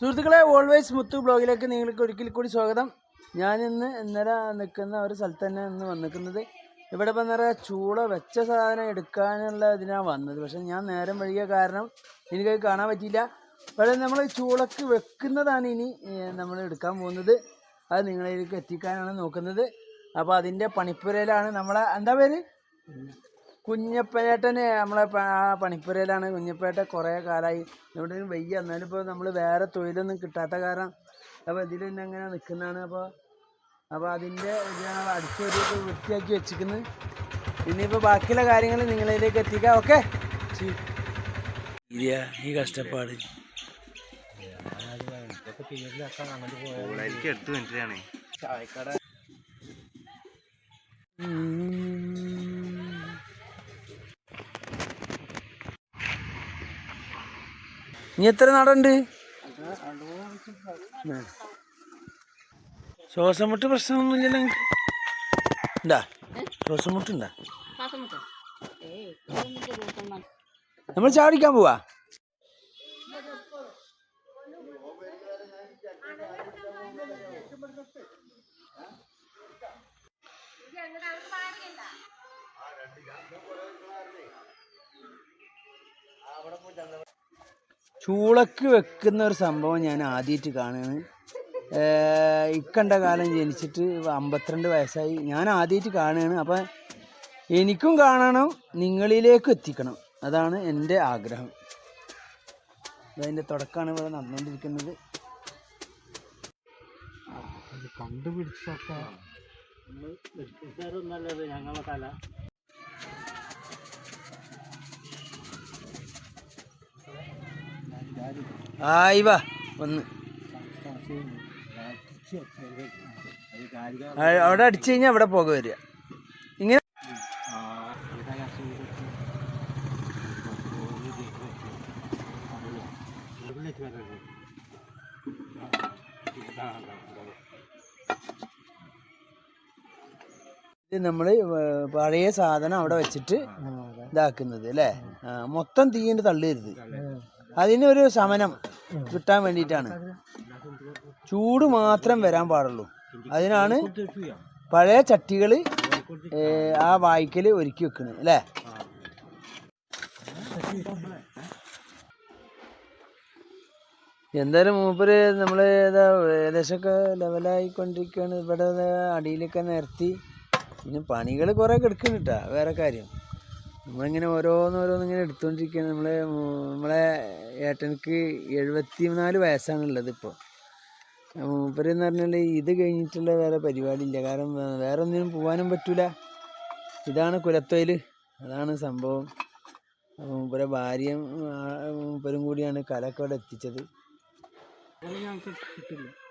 സുഹൃത്തുക്കളെ ഓൾവേസ് മുത്തു ബ്ലോഗിലേക്ക് നിങ്ങൾക്ക് ഒരിക്കൽ കൂടി സ്വാഗതം. ഞാൻ ഇന്ന് ഇന്നലെ നിൽക്കുന്ന ഒരു സ്ഥലത്ത് തന്നെ ഇന്ന് വന്നിരിക്കുന്നത്. ഇവിടെ ഇപ്പം നിറയെ ചൂള വെച്ച സാധനം എടുക്കാനുള്ള ഇതിനാണ് വന്നത്. പക്ഷെ ഞാൻ നേരം വഴിയ കാരണം എനിക്കത് കാണാൻ പറ്റിയില്ല. പക്ഷേ നമ്മൾ ചൂളക്ക് വെക്കുന്നതാണ് ഇനി നമ്മൾ എടുക്കാൻ പോകുന്നത്. അത് നിങ്ങളിലേക്ക് എത്തിക്കാനാണ് നോക്കുന്നത്. അപ്പോൾ അതിന്റെ പണിപ്പുരയിലാണ് നമ്മളെ എന്താ പേര്? കുഞ്ഞപ്പേട്ടന് നമ്മളെ പണിപ്പുരയിലാണ്. കുഞ്ഞപ്പേട്ട കുറേ കാലമായി ഇവിടെ വയ്യ. എന്നാലും ഇപ്പോൾ നമ്മൾ വേറെ തൊഴിലൊന്നും കിട്ടാത്ത കാരണം അപ്പോൾ ഇതിൽ തന്നെ അങ്ങനെ നിൽക്കുന്നതാണ് അപ്പോൾ അപ്പോൾ അതിന്റെ അടിച്ചു അടിച്ചൊരു വൃത്തിയാക്കി വെച്ചിരിക്കുന്നത് ഇനിയിപ്പോൾ ബാക്കിയുള്ള കാര്യങ്ങൾ നിങ്ങളിലേക്ക് എത്തിക്കാം. ഓക്കെ? ഈ കഷ്ടപ്പാട്. എനിക്ക് എട്ട് മിനിറ്റിലാണ് ഇനി എത്ര നടണ്ട്? ശ്വാസം മുട്ട് പ്രശ്നമൊന്നുമില്ലല്ലോ നിങ്ങൾക്ക് ഉണ്ടാ ശ്വാസം മുട്ടുണ്ടാ നമ്മൾ ചാടിക്കാൻ പോവാ. ചൂളക്ക് വെക്കുന്ന ഒരു സംഭവം ഞാൻ ആദ്യമായിട്ട് കാണുകയാണ്. ഇക്കണ്ട കാലം ജനിച്ചിട്ട് അമ്പത്തിരണ്ട് വയസ്സായി. ഞാൻ ആദ്യമായിട്ട് കാണുകയാണ്. അപ്പം എനിക്കും കാണണം നിങ്ങളിലേക്കും എത്തിക്കണം. അതാണ് എന്റെ ആഗ്രഹം. അതിന്റെ തുടക്കമാണ് ഇവിടെ നടന്നുകൊണ്ടിരിക്കുന്നത്. കണ്ടുപിടിച്ചൊക്കെ. ഞങ്ങളെ തല. ആയി വാ. വന്ന്. അവിടെ അടിച്ചു കഴിഞ്ഞാൽ അവിടെ പോക വരിക. ഇങ്ങനെ ഇത് നമ്മൾ പഴയ സാധനം അവിടെ വെച്ചിട്ട് ഇതാക്കുന്നത് അല്ലേ? മൊത്തം തീയിന്റെ തള്ളരുത് അതിനൊരു ശമനം കിട്ടാൻ വേണ്ടിയിട്ടാണ്. ചൂട് മാത്രം വരാൻ പാടുള്ളൂ. അതിനാണ് പഴയ ചട്ടികൾ ആ വായിക്കൽ ഒരുക്കി വെക്കുന്നത് അല്ലേ? എന്തായാലും മൂപ്പര് നമ്മൾ ഏതാ ഏകദേശമൊക്കെ ലെവലായിക്കൊണ്ടിരിക്കുകയാണ് ഇവിടെ അടിയിലൊക്കെ നിരത്തി പിന്നെ പണികൾ കുറേ കിടക്കുന്നുട്ടാ വേറെ കാര്യം. നമ്മളിങ്ങനെ ഓരോന്നോരോന്നിങ്ങനെ എടുത്തുകൊണ്ടിരിക്കുകയാണ് നമ്മളെ നമ്മളെ ഏട്ടനക്ക് എഴുപത്തി നാല് വയസ്സാണുള്ളത് ഇപ്പോൾ മൂപ്പരെന്ന് പറഞ്ഞാൽ ഇത് കഴിഞ്ഞിട്ടുള്ള വേറെ പരിപാടിയില്ല. കാരണം വേറെ ഒന്നിനും പോകാനും പറ്റൂല. ഇതാണ് കുലത്തൊയിൽ അതാണ് സംഭവം. മൂപ്പരെ ഭാര്യയും മൂപ്പരും കൂടിയാണ് കലൊക്കെ ഇവിടെ എത്തിച്ചത്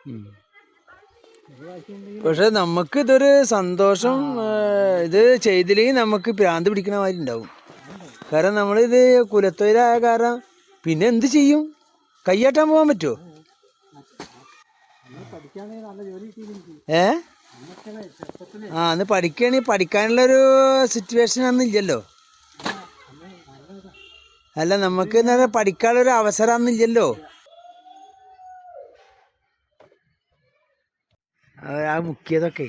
ഉം. പക്ഷെ നമുക്ക് ഇതൊരു സന്തോഷം ഇത് ചെയ്തില്ലെങ്കിൽ നമുക്ക് ഭ്രാന്ത് പിടിക്കണ മാതിരി ഉണ്ടാവും. കാരണം നമ്മളിത് കുലത്തൊഴിലായ കാരണം പിന്നെ എന്ത് ചെയ്യും? കയ്യാട്ടാൻ പോകാൻ പറ്റുമോ ഏ? ആ അന്ന് പഠിക്കാനുള്ള ഒരു സിറ്റുവേഷൻ അന്ന് ഇല്ലല്ലോ. അല്ല നമുക്ക് പറഞ്ഞാൽ പഠിക്കാനുള്ളൊരു അവസരം അന്നില്ലല്ലോ ആ- മുക്കിയതൊക്കെ.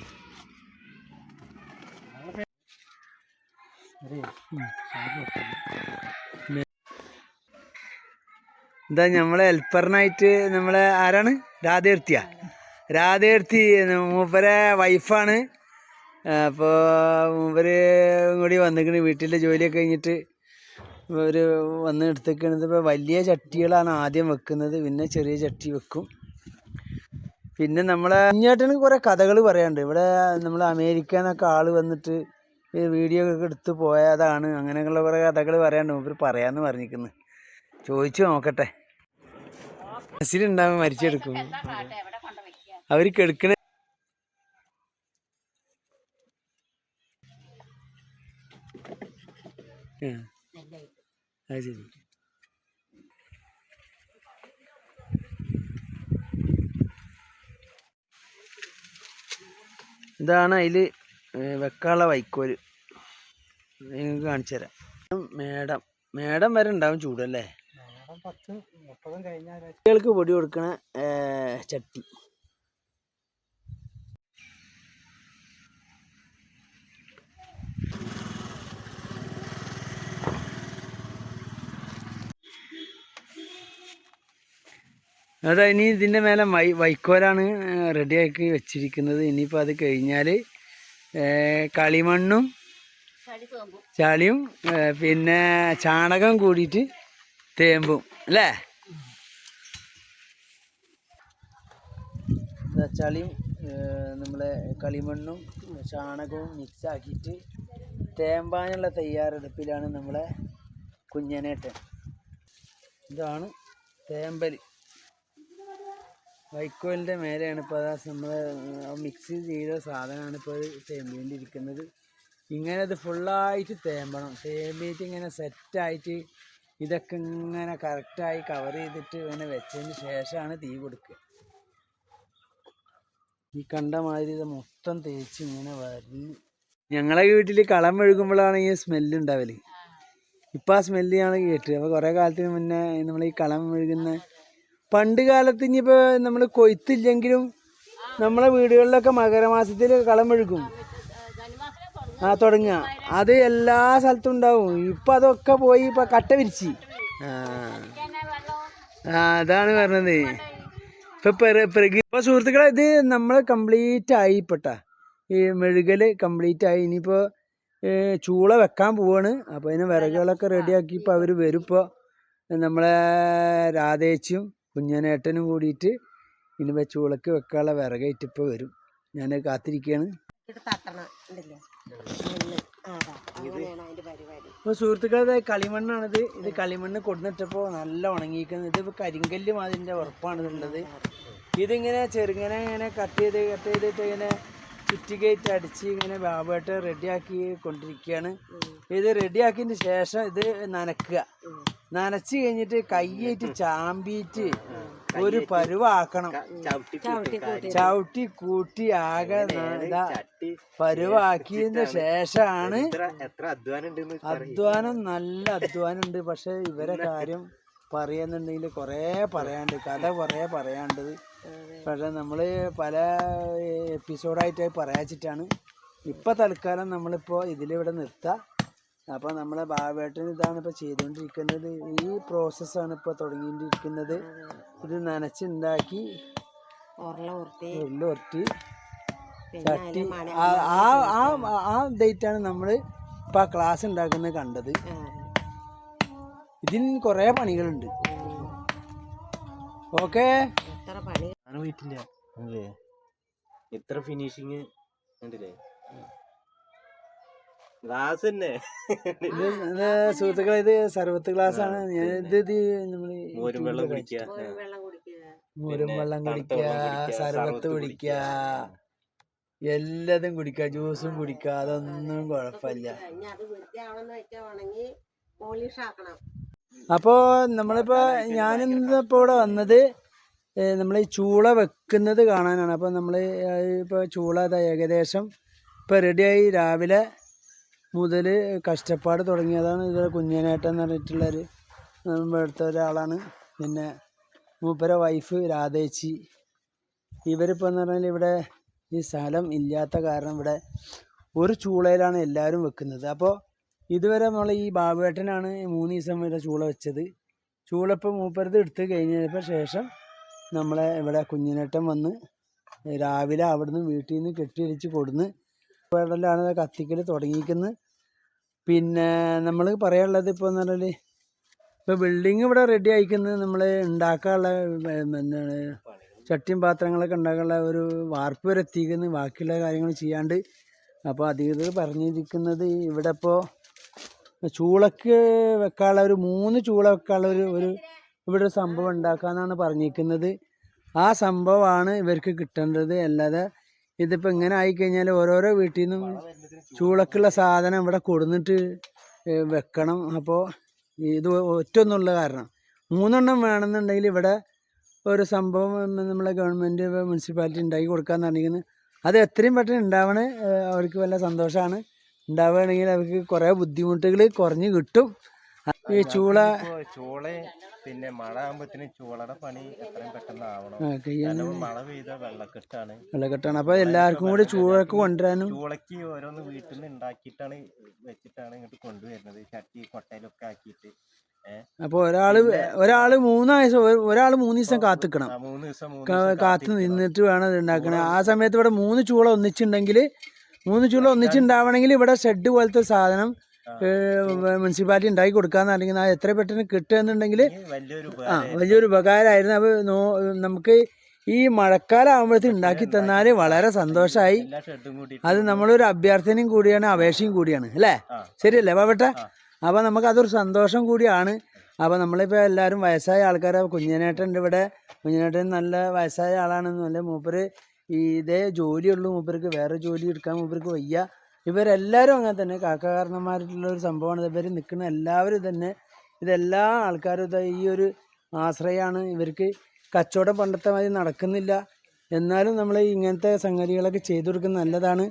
എന്താ നമ്മളെ ഹെൽപ്പറിനായിട്ട് നമ്മളെ ആരാണ്? രാധേർത്തിയ? രാധേർത്തി മൂപ്പരെ വൈഫാണ്. അപ്പോൾ മൂപ്പര് കൂടി വന്നിക്കണ്. വീട്ടിലെ ജോലിയൊക്കെ കഴിഞ്ഞിട്ട് ഒരു വന്ന് എടുത്തേക്കണത് ഇപ്പോൾ വലിയ ചട്ടികളാണ് ആദ്യം വെക്കുന്നത്. പിന്നെ ചെറിയ ചട്ടി വെക്കും. പിന്നെ നമ്മളെ കുഞ്ഞേട്ടന് കുറേ കഥകൾ പറയാനുണ്ട്. ഇവിടെ നമ്മൾ അമേരിക്ക എന്നൊക്കെ ആൾ വന്നിട്ട് വീഡിയോ ഒക്കെ എടുത്ത് പോയതാണ്. അങ്ങനെയുള്ള കുറേ കഥകൾ പറയാണ്ട് മൂപ്പര് പറയാന്ന് പറഞ്ഞിരിക്കുന്നു. ചോദിച്ചു നോക്കട്ടെ. ബസ്സിലുണ്ടാവും മരിച്ചെടുക്കും. അവർക്ക് എടുക്കണ. അത് ശരി. ഇതാണ് അതിൽ വെക്കാനുള്ള വൈക്കോൽ നിങ്ങൾക്ക് കാണിച്ചു തരാം. മേടം. മേടം വരെ ഉണ്ടാവും ചൂടല്ലേ? കുട്ടികൾക്ക് പൊടി കൊടുക്കണ ചട്ടി. അതാ ഇനി ഇതിന്റെ മേലെ വൈ വൈക്കോലാണ് റെഡിയാക്കി വെച്ചിരിക്കുന്നത്. ഇനിയിപ്പോൾ അത് കഴിഞ്ഞാൽ കളിമണ്ണും ചളിയും പിന്നെ ചാണകം കൂടിയിട്ട് തേമ്പും അല്ലേ? ചളിയും നമ്മളെ കളിമണ്ണും ചാണകവും മിക്സ് ആക്കിയിട്ട് തേമ്പാനുള്ള തയ്യാറെടുപ്പിലാണ് നമ്മളെ കുഞ്ഞനേട്ടൻ. ഇതാണ് തേമ്പൽ വൈക്കോലിന്റെ മേലെയാണ് ഇപ്പോൾ അതാ നമ്മൾ മിക്സ് ചെയ്ത സാധനമാണ് ഇപ്പോൾ അത് തേമ്പേണ്ടിയിരിക്കുന്നത് ഇങ്ങനെ അത് ഫുള്ളായിട്ട് തേമ്പണം. തേമ്പിയിട്ട് ഇങ്ങനെ സെറ്റായിട്ട് ഇതൊക്കെ ഇങ്ങനെ കറക്റ്റായി കവർ ചെയ്തിട്ട് ഇങ്ങനെ വെച്ചതിന് ശേഷമാണ് തീ കൊടുക്കുക. ഈ കണ്ട മാതിരി ഇത് മൊത്തം തേച്ച് ഇങ്ങനെ വരുന്നു ഞങ്ങളെ വീട്ടിൽ കളം മെഴുകുമ്പോഴാണ് ഈ സ്മെല്ല് ഉണ്ടാവൽ. ഇപ്പം ആ സ്മെല്ല് ഞങ്ങൾ കേട്ടു. അപ്പോൾ കുറേ കാലത്തിന് മുന്നേ നമ്മൾ ഈ കളം മെഴുകുന്ന പണ്ട് കാലത്ത് ഇനിയിപ്പോൾ നമ്മൾ കൊയ്ത്തില്ലെങ്കിലും നമ്മളെ വീടുകളിലൊക്കെ മകരമാസത്തിൽ കളം മെഴുകും. ആ തുടങ്ങുക. അത് എല്ലാ സ്ഥലത്തും ഉണ്ടാവും. ഇപ്പം അതൊക്കെ പോയി ഇപ്പം കട്ട വിരിച്ച്. ആ അതാണ് പറഞ്ഞത്. ഇപ്പൊ സുഹൃത്തുക്കളെ ഇത് നമ്മൾ കംപ്ലീറ്റ് ആയി ഇപ്പട്ട ഈ മെഴുകൽ കംപ്ലീറ്റ് ആയി. ഇനിയിപ്പോ ചൂള വെക്കാൻ പോവാണ്. അപ്പൊ അതിന് വിറകുകളൊക്കെ റെഡിയാക്കി ഇപ്പൊ അവർ വരും ഇപ്പൊ. നമ്മളെ രാധേച്ചിയും കുഞ്ഞനേട്ടനും കൂടിയിട്ട് ഇനിയിപ്പോ ചൂളക്ക് വെക്കാനുള്ള വിറകായിട്ട് ഇപ്പൊ വരും. ഞാൻ കാത്തിരിക്കുകയാണ് ഇപ്പൊ ഇപ്പോൾ സുഹൃത്തുക്കളെ കളിമണ്ണാണിത്. ഇത് കളിമണ്ണ് കൊടുന്നിട്ടപ്പോൾ നല്ല ഉണങ്ങിയിരിക്കുന്നത്. ഇതിപ്പോൾ കരിങ്കല്ല് മാതിരിന്റെ ഉറപ്പാണ് ഇതുള്ളത്. ഇതിങ്ങനെ ചെറുങ്ങനെ ഇങ്ങനെ കട്ട് ചെയ്ത് കട്ട് ചെയ്തിട്ട് ഇങ്ങനെ ചുറ്റികയിട്ട് അടിച്ച് ഇങ്ങനെ ബാബായിട്ട് റെഡിയാക്കി കൊണ്ടിരിക്കുകയാണ്. ഇത് റെഡിയാക്കിയതിന് ശേഷം ഇത് നനക്കുക. നനച്ച് കഴിഞ്ഞിട്ട് കൈയായിട്ട് ചാമ്പിയിട്ട് ഒരു പരുവാക്കണം. ചവിട്ടി കൂട്ടി ആകെ പരുവാക്കിയതിന് ശേഷമാണ് അധ്വാനം നല്ല അധ്വാനം ഉണ്ട്. പക്ഷെ ഇവരെ കാര്യം പറയുന്നുണ്ടെങ്കിൽ കുറേ പറയാണ്ട് കഥ കുറേ പറയാണ്ടത് പക്ഷെ നമ്മൾ പല എപ്പിസോഡായിട്ട് പറയാച്ചിട്ടാണ്. ഇപ്പം തൽക്കാലം നമ്മളിപ്പോൾ ഇതിലിവിടെ നിർത്താം. അപ്പോൾ നമ്മളെ ബാബേട്ടൻ ഇതാണ് ഇപ്പോൾ ചെയ്തുകൊണ്ടിരിക്കുന്നത് ഈ പ്രോസസ്സാണ് ഇപ്പോൾ തുടങ്ങിയിരിക്കുന്നത് ഇത് നനച്ചുണ്ടാക്കി ഉരുള ഉരുട്ടി. ഉരുൾ ഉരുട്ടി. ചട്ടി. ആ ആ ആ- ആ ഡേറ്റാണ് നമ്മൾ ഇപ്പോൾ ആ ക്ലാസ് ഉണ്ടാക്കുന്നത് കണ്ടത്. ഇതിന് കുറേ പണികളുണ്ട്. ഓക്കെ? എത്ര പണി ഞാൻ പോയിട്ടില്ല. അല്ലേ ഇത്ര ഫിനിഷിങ് കണ്ടില്ലേ? ഗ്ലാസ് തന്നെ. സുഹൃത്തുക്കളെ ഇത് സർവത്ത് ക്ലാസ് ആണ്. ഞാൻ ഇത് ഇത് നമ്മൾ മോരും വെള്ളം കുടിക്കുക. ഒരു വെള്ളം കുടിക്കുക. മോരും വെള്ളം കുടിക്കുക സർവത്ത് കുടിക്കുക. എല്ലാതും കുടിക്കുക ജ്യൂസും കുടിക്കുക. അതൊന്നും കുഴപ്പമില്ല. അപ്പോ നമ്മളിപ്പോ ഞാനിന്നിപ്പോ വെച്ചാൽ ഉണങ്ങി പോളിഷ് ആക്കണം അപ്പോൾ നമ്മളിപ്പോൾ ഞാനിന്നിപ്പോൾ ഇവിടെ വന്നത് നമ്മൾ ഈ ചൂള വെക്കുന്നത് കാണാനാണ്. അപ്പോൾ നമ്മൾ ഇപ്പോൾ ചൂള അത് ഏകദേശം ഇപ്പോൾ റെഡിയായി രാവിലെ മുതൽ കഷ്ടപ്പാട് തുടങ്ങിയതാണ് ഇത് കുഞ്ഞനേട്ടൻ എന്ന് പറഞ്ഞിട്ടുള്ളൊരു ഇവിടുത്തെ ഒരാളാണ്. പിന്നെ മൂപ്പര വൈഫ് രാധേച്ചി. ഇവരിപ്പോൾ എന്ന് പറഞ്ഞാൽ ഇവിടെ ഈ സ്ഥലം ഇല്ലാത്ത കാരണം ഇവിടെ ഒരു ചൂളയിലാണ് എല്ലാവരും വെക്കുന്നത്. അപ്പോൾ ഇതുവരെ നമ്മൾ ഈ ബാബുവേട്ടനാണ് മൂന്ന് ദിവസം വരെ ചൂള വെച്ചത്. ചൂള മൂപ്പരത് എടുത്ത് കഴിഞ്ഞതിന് ശേഷം നമ്മളെ ഇവിടെ കുഞ്ഞിനേട്ടൻ വന്ന് രാവിലെ അവിടുന്ന് വീട്ടിൽ നിന്ന് കെട്ടിയടിച്ച് കൊടുന്ന് ഇവിടെല്ലാം കത്തിക്കൽ തുടങ്ങിയിരിക്കുന്നത് പിന്നെ നമ്മൾ പറയാനുള്ളത് ഇപ്പോൾ എന്ന് പറഞ്ഞാൽ ഇപ്പോൾ ബിൽഡിങ് ഇവിടെ റെഡി ആയിക്കുന്നത് നമ്മൾ ഉണ്ടാക്കാനുള്ള എന്താണ് ചട്ടിയും പാത്രങ്ങളൊക്കെ ഉണ്ടാക്കാനുള്ള ഒരു വാർപ്പ് വരെ എത്തിക്കുന്നത് ബാക്കിയുള്ള കാര്യങ്ങൾ ചെയ്യാണ്ട് അപ്പോൾ അധികൃതർ പറഞ്ഞിരിക്കുന്നത് ഇവിടെ ഇപ്പോൾ ചൂളക്ക് വെക്കാനുള്ള ഒരു മൂന്ന് ചൂള വെക്കാനുള്ള ഒരു ഒരു ഇവിടെ ഒരു സംഭവം ഉണ്ടാക്കാന്നാണ് പറഞ്ഞിരിക്കുന്നത്. ആ സംഭവമാണ് ഇവർക്ക് കിട്ടേണ്ടത്. അല്ലാതെ ഇതിപ്പോൾ ഇങ്ങനെ ആയിക്കഴിഞ്ഞാൽ ഓരോരോ വീട്ടിൽ നിന്നും ചൂളക്കുള്ള സാധനം ഇവിടെ കൊടുന്നിട്ട് വെക്കണം. അപ്പോൾ ഇത് ഒറ്റൊന്നുള്ള കാരണം. മൂന്നെണ്ണം വേണമെന്നുണ്ടെങ്കിൽ ഇവിടെ ഒരു സംഭവം നമ്മളെ ഗവൺമെന്റ് മുനിസിപ്പാലിറ്റി ഉണ്ടാക്കി കൊടുക്കാന്ന് പറഞ്ഞിരിക്കുന്നത് അത് എത്രയും പെട്ടെന്ന് ഉണ്ടാവണേ അവർക്ക് വല്ല സന്തോഷമാണ് ഉണ്ടാവുകയാണെങ്കിൽ അവർക്ക് കുറേ ബുദ്ധിമുട്ടുകൾ കുറഞ്ഞ് കിട്ടും. ഈ ചൂള ചൂള പിന്നെ മഴ ആകുമ്പത്തിന് ചൂളയുടെ പണി എത്രയും പെട്ടെന്ന് ആവണം. മഴ പെയ്ത വെള്ളക്കെട്ടാണ്. വെള്ളക്കെട്ടാണ്. അപ്പൊ എല്ലാവർക്കും കൂടി ചൂളക്ക് കൊണ്ടുവരാനും ചൂളക്ക് ഓരോന്ന് വീട്ടിൽ നിന്ന് ഉണ്ടാക്കിയിട്ടാണ് വെച്ചിട്ടാണ് ഇങ്ങോട്ട് കൊണ്ടുവരുന്നത്. ചട്ടി കൊട്ടയിലൊക്കെ ആക്കിയിട്ട്. അപ്പൊ ഒരാൾ ഒരാൾ മൂന്നാഴ്ച ഒരാൾ മൂന്ന് ദിവസം കാത്തിക്കണം. കാത്തു മൂന്ന് ദിവസം മൂന്ന് കാ- കാത്ത് നിന്നിട്ട് വേണം ഇത് ഉണ്ടാക്കണേ ആ സമയത്ത് ഇവിടെ മൂന്ന് ചൂള ഒന്നിച്ചുണ്ടെങ്കിൽ മൂന്ന് ചൂള ഒന്നിച്ചുണ്ടാവണമെങ്കിൽ ഇവിടെ ഷെഡ് പോലത്തെ സാധനം. മുനിസിപ്പാലിറ്റി ഉണ്ടാക്കി കൊടുക്കാന്ന് അല്ലെങ്കിൽ അത് എത്ര പെട്ടെന്ന് കിട്ടുകയെന്നുണ്ടെങ്കിൽ ആ വലിയൊരു ഉപകാരമായിരുന്നു അപ്പോൾ നോ നമുക്ക് ഈ മഴക്കാലം ആകുമ്പോഴത്തേക്ക് ഉണ്ടാക്കി തന്നാൽ വളരെ സന്തോഷമായി അത് നമ്മളൊരു അഭ്യർത്ഥനയും കൂടിയാണ് അപേക്ഷയും കൂടിയാണ് അല്ലേ? ആ. ശരിയല്ലേ ബാബട്ട അപ്പൊ അപ്പോൾ നമുക്ക് അതൊരു സന്തോഷം കൂടിയാണ്. അപ്പോൾ നമ്മളിപ്പോൾ എല്ലാവരും വയസ്സായ ആൾക്കാരെ. കുഞ്ഞനേട്ടൻ ഉണ്ട് ഇവിടെ. കുഞ്ഞനേട്ടൻ നല്ല വയസ്സായ ആളാണ് നല്ല മൂപ്പര് ഇതേ ജോലിയുള്ളൂ. മൂപ്പർക്ക് വേറെ ജോലി എടുക്കാൻ മൂപ്പർക്ക് വയ്യ. ഇവരെല്ലാവരും അങ്ങനെ തന്നെ. കാക്കാകാരന്മാരായിട്ടുള്ള ഒരു സംഭവമാണ്. ഇവർ നിൽക്കുന്ന എല്ലാവരും തന്നെ ഇതെല്ലാ ആൾക്കാരും ഈ ഒരു ആശ്രയമാണ്. ഇവർക്ക് കച്ചവടം പണ്ടത്തെ മാതിരി നടക്കുന്നില്ല. എന്നാലും നമ്മൾ ഇങ്ങനത്തെ സംഗതികളൊക്കെ ചെയ്തു കൊടുക്കുന്നത് നല്ലതാണ്.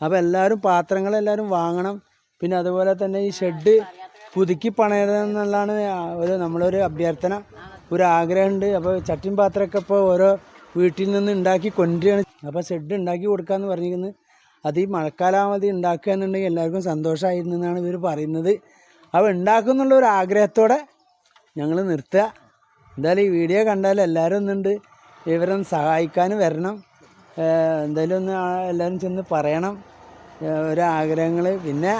അപ്പോൾ എല്ലാവരും പാത്രങ്ങളെല്ലാവരും വാങ്ങണം. പിന്നെ അതുപോലെ തന്നെ ഈ ഷെഡ് പുതുക്കി പണയണമെന്നുള്ളതാണ് ഒരു നമ്മളൊരു അഭ്യർത്ഥന. ഒരു ആഗ്രഹമുണ്ട്. അപ്പോൾ ചട്ടിൻ പാത്രമൊക്കെ ഇപ്പോൾ ഓരോ വീട്ടിൽ നിന്ന് ഉണ്ടാക്കി കൊണ്ടുവരികയാണ്. അപ്പോൾ ഷെഡ് ഉണ്ടാക്കി കൊടുക്കാമെന്ന് പറഞ്ഞിരിക്കുന്നത് അത് ഈ മഴക്കാലാവധി ഉണ്ടാക്കുക എന്നുണ്ടെങ്കിൽ എല്ലാവർക്കും സന്തോഷമായിരുന്നു എന്നാണ് ഇവർ പറയുന്നത്. അവ ഉണ്ടാക്കുന്നുള്ള ഒരു ആഗ്രഹത്തോടെ ഞങ്ങൾ നിർത്തുക. എന്തായാലും ഈ വീഡിയോ കണ്ടാൽ എല്ലാവരും ഒന്നുണ്ട് ഇവരൊന്ന് സഹായിക്കാനും വരണം. എന്തായാലും ഒന്ന് എല്ലാവരും ചെന്ന് പറയണം. ഒരു ഓരോ ആഗ്രഹങ്ങൾ പിന്നെ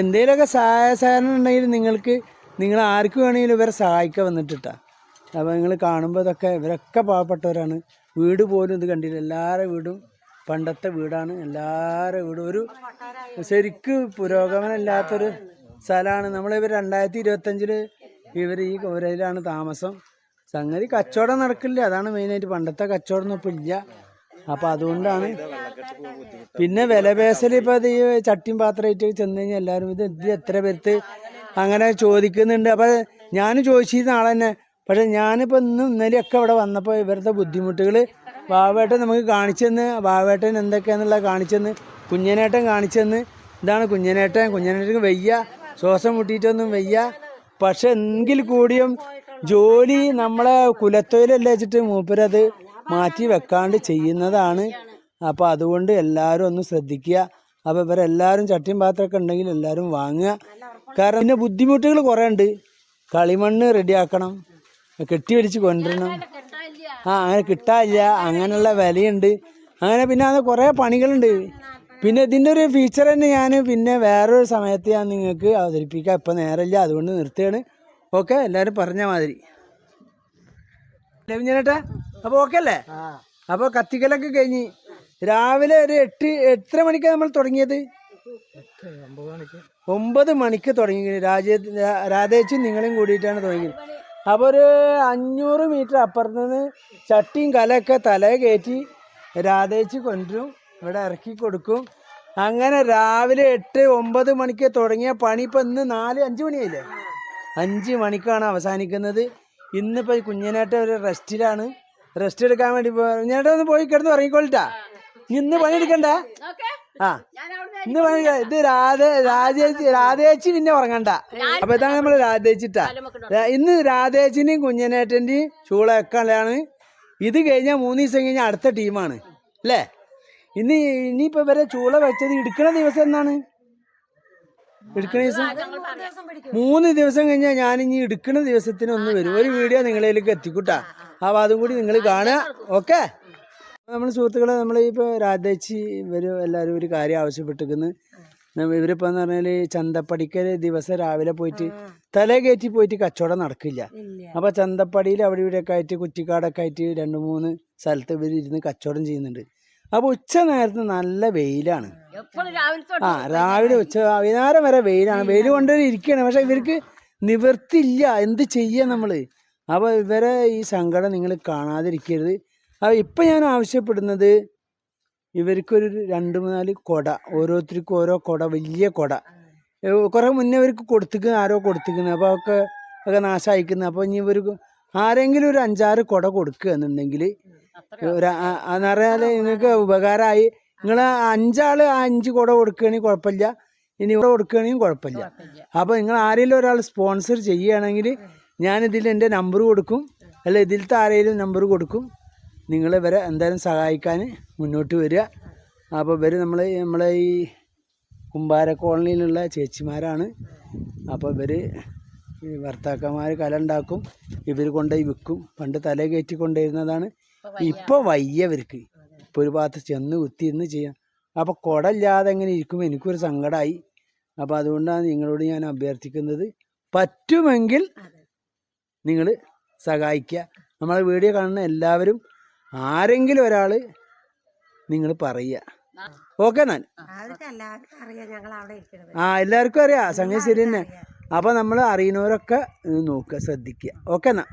എന്തെങ്കിലുമൊക്കെ സഹായ സഹകരണം ഉണ്ടെങ്കിൽ നിങ്ങൾക്ക് നിങ്ങൾ ആർക്ക് വേണമെങ്കിലും ഇവരെ സഹായിക്കാൻ വന്നിട്ടിട്ടാണ് അപ്പോൾ നിങ്ങൾ കാണുമ്പോൾ ഇതൊക്കെ ഇവരൊക്കെ പാവപ്പെട്ടവരാണ്. വീട് പോലും ഇത് കണ്ടില്ല. എല്ലാവരുടെ വീടും പണ്ടത്തെ വീടാണ്. എല്ലാവരുടെ വീടും ഒരു ശരിക്ക് പുരോഗമനം ഇല്ലാത്തൊരു സ്ഥലമാണ്. നമ്മളിവർ രണ്ടായിരത്തി ഇരുപത്തഞ്ചിൽ ഇവർ ഈ കോരയിലാണ് താമസം. സംഗതി കച്ചവടം നടക്കില്ല. അതാണ് മെയിനായിട്ട്. പണ്ടത്തെ കച്ചവടം ഇപ്പം ഇല്ല. അപ്പം അതുകൊണ്ടാണ് പിന്നെ വില പേശൽ ഇപ്പം അത് ഈ ചട്ടിയും പാത്രമായിട്ട് ചെന്ന് കഴിഞ്ഞാൽ എല്ലാവരും ഇത് ഇത് എത്ര പേർത്ത് അങ്ങനെ ചോദിക്കുന്നുണ്ട്. അപ്പം ഞാൻ ചോദിച്ചിരുന്ന ആളെന്നെ പക്ഷെ ഞാനിപ്പോൾ ഇന്നും ഇന്നലെയൊക്കെ ഇവിടെ വന്നപ്പോൾ ഇവരുടെ ബുദ്ധിമുട്ടുകൾ ബാവേട്ടൻ നമുക്ക് കാണിച്ചെന്ന് ബാബേട്ടൻ എന്തൊക്കെയാണെന്നുള്ളത് കാണിച്ചെന്ന് കുഞ്ഞനേട്ടൻ കാണിച്ചെന്ന്. ഇതാണ് കുഞ്ഞനേട്ടൻ. കുഞ്ഞനേട്ടൻ വയ്യ. ശ്വാസം മുട്ടിയിട്ടൊന്നും വയ്യ. പക്ഷെ എങ്കിൽ കൂടിയും ജോലി നമ്മളെ കുലത്തൊഴിലല്ല വെച്ചിട്ട് മൂപ്പരത് മാറ്റി വെക്കാണ്ട് ചെയ്യുന്നതാണ്. അപ്പോൾ അതുകൊണ്ട് എല്ലാവരും ഒന്ന് ശ്രദ്ധിക്കുക. അപ്പോൾ ഇവരെല്ലാവരും ചട്ടിയും പാത്രമൊക്കെ ഉണ്ടെങ്കിൽ എല്ലാവരും വാങ്ങുക. കാരണം പിന്നെ ബുദ്ധിമുട്ടുകൾ കുറേ ഉണ്ട് കളിമണ്ണ് റെഡിയാക്കണം. കെട്ടി വലിച്ച് കൊണ്ടുവരണം. ആ അങ്ങനെ കിട്ടാനില്ല. അങ്ങനെയുള്ള വിലയുണ്ട്. അങ്ങനെ പിന്നെ അത് കുറേ പണികളുണ്ട്. പിന്നെ ഇതിന്റെ ഒരു ഫീച്ചർ തന്നെ ഞാൻ പിന്നെ വേറൊരു സമയത്ത് ഞാൻ നിങ്ങൾക്ക് അവതരിപ്പിക്കാം. ഇപ്പം നേരമില്ല. അതുകൊണ്ട് നിർത്തുകയാണ്. ഓക്കെ എല്ലാവരും പറഞ്ഞ മാതിരി. രവിഞ്ഞേട്ടാ അപ്പോൾ ഓക്കെ അല്ലേ? അപ്പോൾ കത്തിക്കലൊക്കെ കഴിഞ്ഞ് രാവിലെ ഒരു എട്ട് എത്ര മണിക്കാണ് നമ്മൾ തുടങ്ങിയത്? ഒമ്പത് മണിക്ക് തുടങ്ങി. രാജേ രാധേച്ചും നിങ്ങളും കൂടിയിട്ടാണ് തുടങ്ങിയത്. അപ്പോൾ ഒരു അഞ്ഞൂറ് മീറ്റർ അപ്പുറത്ത് നിന്ന് ചട്ടിയും കലയൊക്കെ തല കയറ്റി രാധേച്ച് കൊണ്ടുവരും. ഇവിടെ ഇറക്കി കൊടുക്കും. അങ്ങനെ രാവിലെ എട്ട് ഒമ്പത് മണിക്ക് തുടങ്ങിയ പണി ഇപ്പം ഇന്ന് നാല് അഞ്ച് മണിയായില്ലേ? അഞ്ച് മണിക്കാണ് അവസാനിക്കുന്നത്. ഇന്നിപ്പോൾ കുഞ്ഞിനേട്ട ഒരു റെസ്റ്റിലാണ്. റെസ്റ്റ് എടുക്കാൻ വേണ്ടി കുഞ്ഞിനായിട്ട് ഒന്ന് പോയി കിടന്ന് ഉറങ്ങിക്കോളിട്ടാ. ഇന്ന് പണിയെടുക്കണ്ട? ആ. ഇന്ന് പറഞ്ഞ ഇത് രാധ രാധേച്ചി രാധേച്ചി പിന്നെ ഉറങ്ങണ്ട. അപ്പൊ ഇതാണ് നമ്മൾ രാധേച്ചിട്ടാ. ഇന്ന് രാധേച്ചിന്റെയും കുഞ്ഞനേട്ടന്റെയും ചൂളയൊക്കെയാണ് ഇത് കഴിഞ്ഞാൽ മൂന്ന് ദിവസം കഴിഞ്ഞാൽ അടുത്ത ടീമാണ്. അല്ലേ? ഇന്ന് ഇനിയിപ്പോ വരെ ചൂള വെച്ചത് എടുക്കണ ദിവസം എന്നാണ്? എടുക്കണ ദിവസം? മൂന്ന് ദിവസം കഴിഞ്ഞാൽ ഞാൻ ഇനി എടുക്കണ ദിവസത്തിന് ഒന്ന് വരും. ഒരു വീഡിയോ നിങ്ങളിലേക്ക് എത്തിക്കൂട്ടാ. അപ്പൊ അതും കൂടി നിങ്ങൾ കാണുക. ഓക്കെ? നമ്മൾ സുഹൃത്തുക്കളെ നമ്മൾ ഇപ്പോൾ രാധേച്ചി ഇവർ എല്ലാവരും ഒരു കാര്യം ആവശ്യപ്പെട്ടിരിക്കുന്നു. ഇവരിപ്പോൾ എന്ന് പറഞ്ഞാൽ ചന്തപ്പടിക്കൽ ദിവസം രാവിലെ പോയിട്ട് തലേ കയറ്റി പോയിട്ട് കച്ചവടം നടക്കില്ല. അപ്പോൾ ചന്തപ്പടിയിൽ അവിടെ ഇവിടെയൊക്കെ ആയിട്ട് കുറ്റിക്കാടൊക്കെ ആയിട്ട് രണ്ട് മൂന്ന് സ്ഥലത്ത് ഇവർ ഇരുന്ന് കച്ചവടം ചെയ്യുന്നുണ്ട്. അപ്പോൾ ഉച്ച നേരത്ത് നല്ല വെയിലാണ്. ആ രാവിലെ ഉച്ച വൈകുന്നേരം വരെ വെയിലാണ്. വെയിൽ കൊണ്ടുവരെ ഇരിക്കുകയാണ് പക്ഷെ ഇവർക്ക് നിവർത്തില്ല എന്ത് ചെയ്യുക നമ്മൾ അപ്പോൾ ഇവരെ ഈ സങ്കടം നിങ്ങൾ കാണാതിരിക്കരുത്. ഇപ്പം ഞാൻ ആവശ്യപ്പെടുന്നത് ഇവർക്കൊരു രണ്ട് മൂന്നാൽ കൊട. ഓരോരുത്തർക്കും ഓരോ കൊട വലിയ കൊട. കുറെ മുന്നേ ഇവർക്ക് കൊടുത്തിക്കുന്ന ആരോ കൊടുത്തിരിക്കുന്നത് അപ്പോൾ ഒക്കെ ഒക്കെ നാശമായിക്കുന്നത് അപ്പോൾ ഇനി ഇവർക്ക് ആരെങ്കിലും ഒരു അഞ്ചാറ് കൊട കൊടുക്കുക എന്നുണ്ടെങ്കിൽ ഒരു എന്നറിയാൽ നിങ്ങൾക്ക് ഉപകാരമായി നിങ്ങൾ അഞ്ചാൾ അഞ്ച് കുട കൊടുക്കുകയാണെങ്കിൽ കുഴപ്പമില്ല ഇനി ഇവിടെ കൊടുക്കുകയാണെങ്കിൽ കുഴപ്പമില്ല അപ്പോൾ നിങ്ങൾ ആരെങ്കിലും ഒരാൾ സ്പോൺസർ ചെയ്യുകയാണെങ്കിൽ ഞാനിതിൽ എന്റെ നമ്പർ കൊടുക്കും. അല്ല ഇതിലത്തെ ആരെങ്കിലും നമ്പർ കൊടുക്കും. നിങ്ങൾ ഇവരെ എന്തായാലും സഹായിക്കാൻ മുന്നോട്ട് വരിക. അപ്പോൾ ഇവർ നമ്മൾ നമ്മളെ ഈ കുമ്പാര കോളനിയിലുള്ള ചേച്ചിമാരാണ്. അപ്പോൾ ഇവർ ഈ ഭർത്താക്കന്മാർ കല ഉണ്ടാക്കും ഇവർ കൊണ്ടുപോയി വിൽക്കും. പണ്ട് തല കയറ്റി കൊണ്ടുവരുന്നതാണ്. ഇപ്പോൾ വയ്യ ഇവർക്ക്. ഇപ്പോൾ ഒരു ഭാഗത്ത് ചെന്ന് കുത്തി ഇന്ന് ചെയ്യാം. അപ്പോൾ കുടമില്ലാതെ എങ്ങനെ ഇരിക്കുമ്പോൾ എനിക്കൊരു സങ്കടമായി അപ്പോൾ അതുകൊണ്ടാണ് നിങ്ങളോട് ഞാൻ അഭ്യർത്ഥിക്കുന്നത് പറ്റുമെങ്കിൽ നിങ്ങൾ സഹായിക്കുക. നമ്മളെ വീഡിയോ കാണുന്ന എല്ലാവരും ആരെങ്കിലും ഒരാൾ നിങ്ങൾ പറയുക ഓക്കെ എന്നാൽ ആ എല്ലാവർക്കും അറിയാം. സംഗതി ശരി തന്നെ അപ്പോൾ നമ്മൾ അറിയുന്നവരൊക്കെ നോക്കുക ശ്രദ്ധിക്കുക. ഓക്കെ എന്നാൽ